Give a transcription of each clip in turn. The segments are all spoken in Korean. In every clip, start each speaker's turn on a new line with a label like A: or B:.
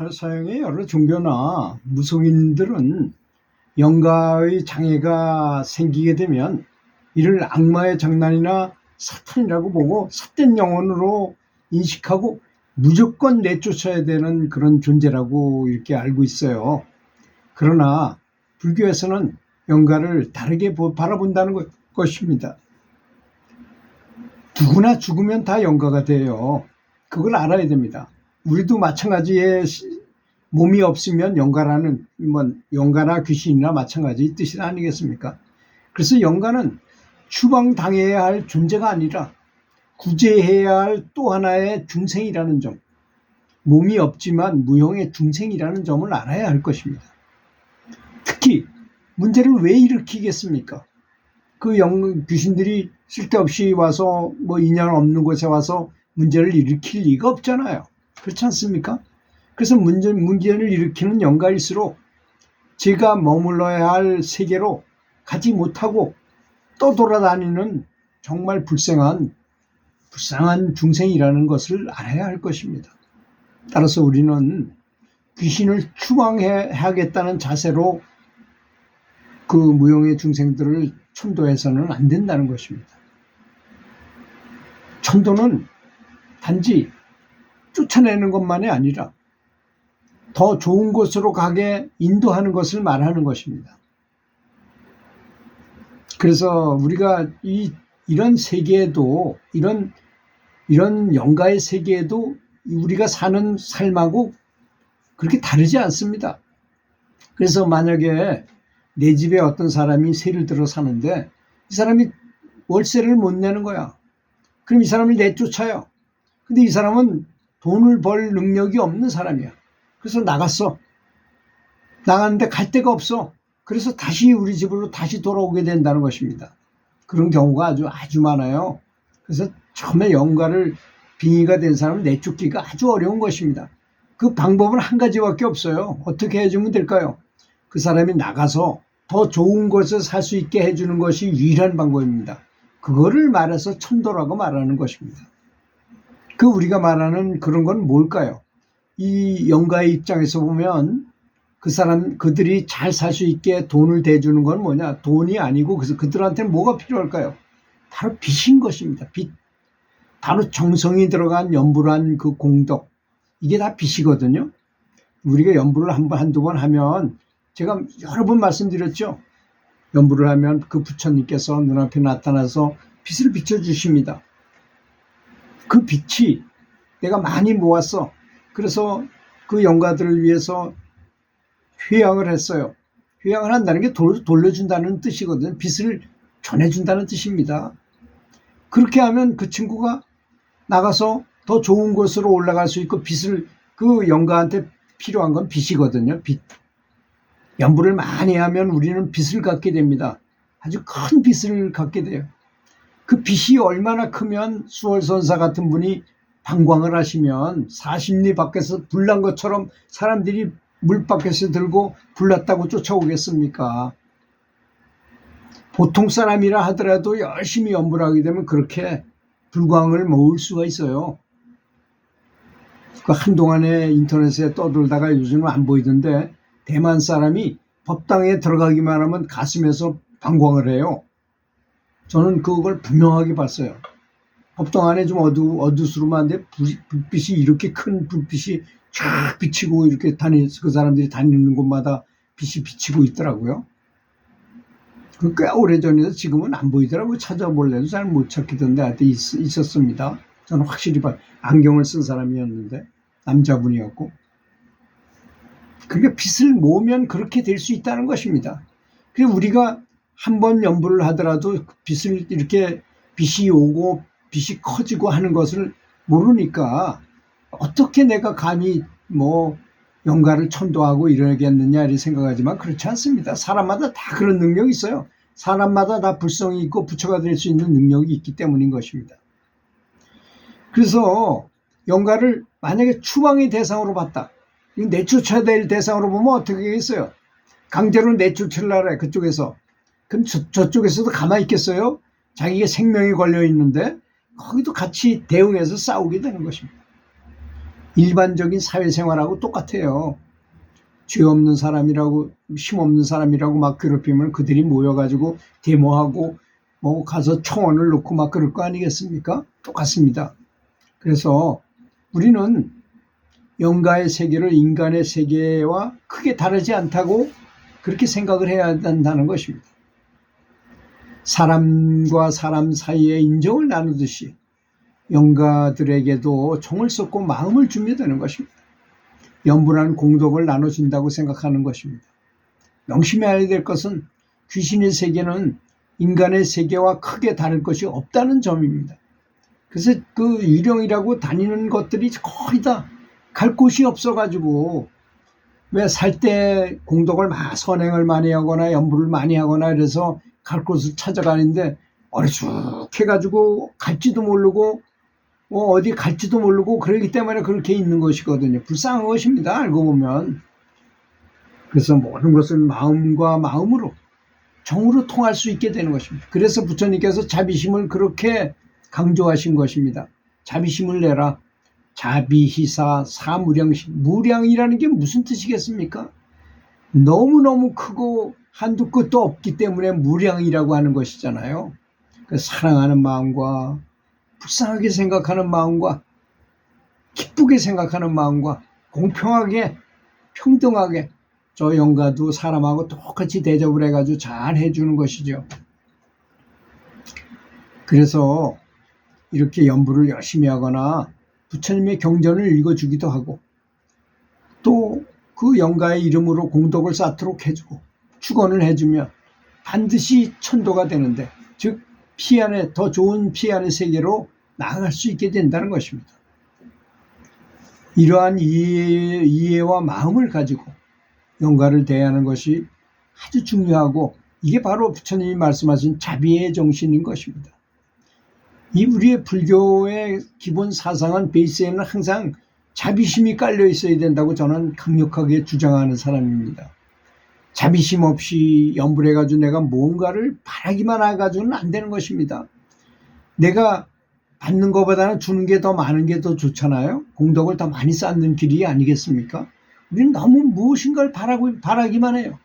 A: 서- 서양의 여러 종교나 무속인들은 영가의 장애가 생기게 되면 이를 악마의 장난이나 사탄이라고 보고 삿된 영혼으로 인식하고 무조건 내쫓아야 되는 그런 존재라고 이렇게 알고 있어요. 그러나 불교에서는 영가를 다르게 보- 바라본다는 것- 것입니다. 누구나 죽으면 다 영가가 돼요. 그걸 알아야 됩니다. 우리도 마찬가지의 시- 몸이 없으면 영가라는 뭐 영가나 귀신이나 마찬가지 뜻이 아니겠습니까? 그래서 영가는 추방당해야 할 존재가 아니라 구제해야 할 또 하나의 중생이라는 점, 몸이 없지만 무형의 중생이라는 점을 알아야 할 것입니다. 특히 문제를 왜 일으키겠습니까? 그 영, 귀신들이 쓸데없이 와서 뭐 인연 없는 곳에 와서 문제를 일으킬 리가 없잖아요. 그렇지 않습니까? 그래서 문제, 문제를 일으키는 영가일수록 제가 머물러야 할 세계로 가지 못하고 떠돌아다니는 정말 불쌍한, 불쌍한 중생이라는 것을 알아야 할 것입니다. 따라서 우리는 귀신을 추방해야겠다는 자세로 그 무용의 중생들을 천도해서는 안 된다는 것입니다. 천도는 단지 쫓아내는 것만이 아니라 더 좋은 곳으로 가게 인도하는 것을 말하는 것입니다. 그래서 우리가 이, 이런 세계에도 이런 이런 영가의 세계에도 우리가 사는 삶하고 그렇게 다르지 않습니다. 그래서 만약에 내 집에 어떤 사람이 세를 들어 사는데 이 사람이 월세를 못 내는 거야. 그럼 이 사람을 내쫓아요. 근데 이 사람은 돈을 벌 능력이 없는 사람이야. 그래서 나갔어. 나갔는데 갈 데가 없어. 그래서 다시 우리 집으로 다시 돌아오게 된다는 것입니다. 그런 경우가 아주 아주 많아요. 그래서 처음에 영가를 빙의가 된 사람을 내쫓기가 아주 어려운 것입니다. 그 방법은 한 가지밖에 없어요. 어떻게 해주면 될까요? 그 사람이 나가서 더 좋은 곳을 살 수 있게 해주는 것이 유일한 방법입니다. 그거를 말해서 천도라고 말하는 것입니다. 그 우리가 말하는 그런 건 뭘까요? 이 영가의 입장에서 보면 그 사람 그들이 잘 살 수 있게 돈을 대주는 건 뭐냐? 돈이 아니고 그래서 그들한테는 뭐가 필요할까요? 바로 빚인 것입니다. 빚. 바로 정성이 들어간 연불한 그 공덕. 이게 다 빚이거든요. 우리가 연불을 한 번, 한두 번 하면 제가 여러 번 말씀드렸죠. 연불을 하면 그 부처님께서 눈앞에 나타나서 빛을 비춰주십니다. 그 빛이 내가 많이 모았어. 그래서 그 영가들을 위해서 회양을 했어요. 회양을 한다는 게 돌, 돌려준다는 뜻이거든요. 빛을 전해준다는 뜻입니다. 그렇게 하면 그 친구가 나가서 더 좋은 곳으로 올라갈 수 있고 빛을 그 영가한테 필요한 건 빛이거든요. 빛. 연불을 많이 하면 우리는 빛을 갖게 됩니다. 아주 큰 빛을 갖게 돼요. 그 빛이 얼마나 크면 수월선사 같은 분이 방광을 하시면 40리 밖에서 불난 것처럼 사람들이 물 밖에서 들고 불났다고 쫓아오겠습니까? 보통 사람이라 하더라도 열심히 연불 하게 되면 그렇게 불광을 모을 수가 있어요. 그 한동안에 인터넷에 떠돌다가 요즘은 안 보이던데 대만 사람이 법당에 들어가기만 하면 가슴에서 방광을 해요. 저는 그걸 분명하게 봤어요. 법당 안에 좀 어두, 어두스름한데 불, 불빛이 이렇게 큰 불빛이 쫙 비치고 이렇게 다니, 그 사람들이 다니는 곳마다 빛이 비치고 있더라고요. 그꽤 오래전에도 지금은 안 보이더라고요. 찾아볼래도 잘 못 찾기던데 하여튼 있, 있었습니다. 저는 확실히 봐. 안경을 쓴 사람이었는데 남자분이었고 그러니까 빛을 모으면 그렇게 될 수 있다는 것입니다. 그래서 우리가 한 번 연불을 하더라도 빛을 이렇게 빛이 오고 빛이 커지고 하는 것을 모르니까 어떻게 내가 감히 뭐 영가를 천도하고 이러겠느냐 이렇게 생각하지만 그렇지 않습니다. 사람마다 다 그런 능력이 있어요. 사람마다 다 불성이 있고 부처가 될 수 있는 능력이 있기 때문인 것입니다. 그래서 영가를 만약에 추방의 대상으로 봤다. 내쫓아야 될 대상으로 보면 어떻게 하겠어요? 강제로 내쫓으려고 해, 그쪽에서. 그럼 저, 저쪽에서도 가만히 있겠어요? 자기가 생명이 걸려 있는데 거기도 같이 대응해서 싸우게 되는 것입니다. 일반적인 사회생활하고 똑같아요. 죄 없는 사람이라고 힘 없는 사람이라고 막 괴롭히면 그들이 모여가지고 데모하고 뭐 가서 청원을 놓고 막 그럴 거 아니겠습니까? 똑같습니다. 그래서 우리는 영가의 세계를 인간의 세계와 크게 다르지 않다고 그렇게 생각을 해야 한다는 것입니다. 사람과 사람 사이에 인정을 나누듯이 영가들에게도 총을 쏘고 마음을 주면 되는 것입니다. 연분한 공덕을 나눠준다고 생각하는 것입니다. 명심해야 될 것은 귀신의 세계는 인간의 세계와 크게 다를 것이 없다는 점입니다. 그래서 그 유령이라고 다니는 것들이 거의 다 갈 곳이 없어가지고 왜 살 때 공덕을 막 선행을 많이 하거나 연부를 많이 하거나 이래서 갈 곳을 찾아가는데 어리숙해가지고 갈지도 모르고 뭐 어디 갈지도 모르고 그러기 때문에 그렇게 있는 것이거든요. 불쌍한 것입니다. 알고 보면. 그래서 모든 것을 마음과 마음으로 정으로 통할 수 있게 되는 것입니다. 그래서 부처님께서 자비심을 그렇게 강조하신 것입니다. 자비심을 내라. 자비희사 사무량심. 무량이라는 게 무슨 뜻이겠습니까? 너무너무 크고 한두 끝도 없기 때문에 무량이라고 하는 것이잖아요. 그 사랑하는 마음과 불쌍하게 생각하는 마음과 기쁘게 생각하는 마음과 공평하게 평등하게 저 영가도 사람하고 똑같이 대접을 해가지고 잘 해주는 것이죠. 그래서 이렇게 연부를 열심히 하거나 부처님의 경전을 읽어주기도 하고 또 그 영가의 이름으로 공덕을 쌓도록 해주고 축원을 해주면 반드시 천도가 되는데 즉 피안의 더 좋은 피안의 세계로 나아갈 수 있게 된다는 것입니다. 이러한 이해, 이해 와 마음을 가지고 영가를 대하는 것이 아주 중요하고 이게 바로 부처님이 말씀하신 자비의 정신인 것입니다. 이 우리의 불교의 기본 사상은 베이스에는 항상 자비심이 깔려 있어야 된다고 저는 강력하게 주장하는 사람입니다. 자비심 없이 염불해가지고 내가 뭔가를 바라기만 해가지고는 안 되는 것입니다. 내가 받는 것보다는 주는 게 더 많은 게 더 좋잖아요. 공덕을 더 많이 쌓는 길이 아니겠습니까? 우리는 너무 무엇인가를 바라고, 바라기만 해요.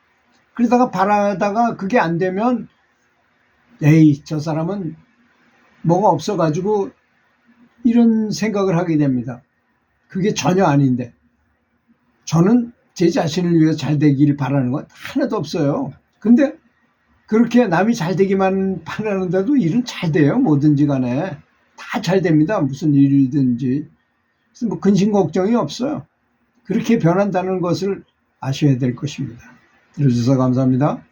A: 그러다가 바라다가 그게 안 되면, 에이, 저 사람은 뭐가 없어가지고 이런 생각을 하게 됩니다. 그게 전혀 아닌데. 저는 제 자신을 위해서 잘 되기를 바라는 건 하나도 없어요. 근데 그렇게 남이 잘 되기만 바라는데도 일은 잘 돼요. 뭐든지 간에. 다 잘 됩니다. 무슨 일이든지. 그래서 뭐 근심 걱정이 없어요. 그렇게 변한다는 것을 아셔야 될 것입니다. 들어주셔서 감사합니다.